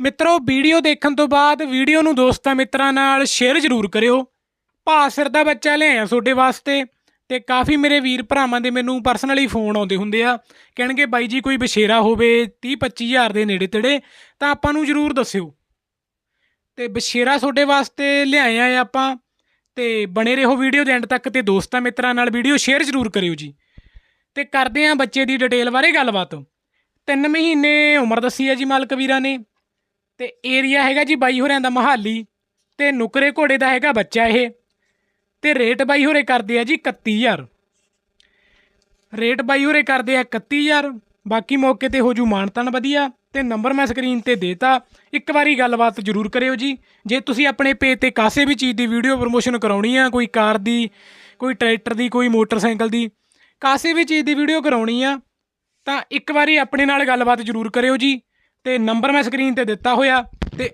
ਮਿੱਤਰੋ, ਵੀਡੀਓ ਦੇਖਣ ਤੋਂ ਬਾਅਦ ਵੀਡੀਓ ਨੂੰ ਦੋਸਤਾਂ ਮਿੱਤਰਾਂ ਨਾਲ ਸ਼ੇਅਰ ਜ਼ਰੂਰ ਕਰਿਓ। ਭਾ ਸਿਰ ਦਾ ਬੱਚਾ ਲਿਆਇਆ ਤੁਹਾਡੇ ਵਾਸਤੇ ਤੇ ਕਾਫੀ ਮੇਰੇ ਵੀਰ ਭਰਾਵਾਂ ਦੇ ਮੈਨੂੰ ਪਰਸਨਲੀ ਫੋਨ ਆਉਂਦੇ ਹੁੰਦੇ ਆ। ਕਹਿਣਗੇ, ਬਾਈ ਜੀ, ਕੋਈ ਬਸ਼ੇਰਾ ਹੋਵੇ 30 25000 ਦੇ ਨੇੜੇ ਤੇੜੇ ਤਾਂ ਆਪਾਂ ਨੂੰ ਜ਼ਰੂਰ ਦੱਸਿਓ। ਤੇ ਬਸ਼ੇਰਾ ਤੁਹਾਡੇ ਵਾਸਤੇ ਲਿਆਏ ਆ ਆਪਾਂ ਤੇ ਬਣੇ ਰਹੋ ਵੀਡੀਓ ਦੇ ਐਂਡ ਤੱਕ ਤੇ ਦੋਸਤਾਂ ਮਿੱਤਰਾਂ ਨਾਲ ਵੀਡੀਓ ਸ਼ੇਅਰ ਜ਼ਰੂਰ ਕਰਿਓ ਜੀ। ਤੇ ਕਰਦੇ ਆ ਬੱਚੇ ਦੀ ਡਿਟੇਲ ਬਾਰੇ ਗੱਲਬਾਤ। ਤਿੰਨ ਮਹੀਨੇ ਉਮਰ ਦੱਸੀ ਹੈ ਜੀ ਮਾਲਕ ਵੀਰਾਂ ਨੇ। ਤੇ ਏਰੀਆ ਹੈਗਾ ਜੀ ਬਾਈ ਹੋਰਿਆਂ ਦਾ ਮਹਾਲੀ ਤੇ ਨੁਕਰੇ ਘੋੜੇ ਦਾ ਹੈਗਾ ਬੱਚਾ ਇਹ। ਤੇ ਰੇਟ ਬਾਈ ਹੋਰੇ ਕਰਦੇ ਆ ਜੀ 31000 ਰੇਟ ਬਾਈ ਹੋਰੇ ਕਰਦੇ ਆ 31000 ਬਾਕੀ ਮੌਕੇ ਤੇ ਹੋ ਜੂ ਮਾਨਤਨ ਵਧੀਆ ਤੇ ਨੰਬਰ ਮੈਂ ਸਕਰੀਨ ਤੇ ਦੇਤਾ। ਇੱਕ ਵਾਰੀ ਗੱਲਬਾਤ ਜ਼ਰੂਰ ਕਰਿਓ ਜੀ। ਜੇ ਤੁਸੀਂ ਆਪਣੇ ਪੇਜ ਤੇ ਕਾਸੇ ਵੀ ਚੀਜ਼ ਦੀ ਵੀਡੀਓ ਪ੍ਰਮੋਸ਼ਨ ਕਰਾਉਣੀ ਆ, ਕੋਈ ਕਾਰ ਦੀ, ਕੋਈ ਟਰੈਕਟਰ ਦੀ, ਕੋਈ ਮੋਟਰਸਾਈਕਲ ਦੀ, ਕਾਸੇ ਵੀ ਚੀਜ਼ ਦੀ ਵੀਡੀਓ ਕਰਾਉਣੀ ਆ, ਤਾਂ ਇੱਕ ਵਾਰੀ ਆਪਣੇ ਨਾਲ ਗੱਲਬਾਤ ਜ਼ਰੂਰ ਕਰਿਓ ਜੀ। ਤੇ ਨੰਬਰ ਮੈਂ ਸਕਰੀਨ ਤੇ ਦਿੱਤਾ ਹੋਇਆ।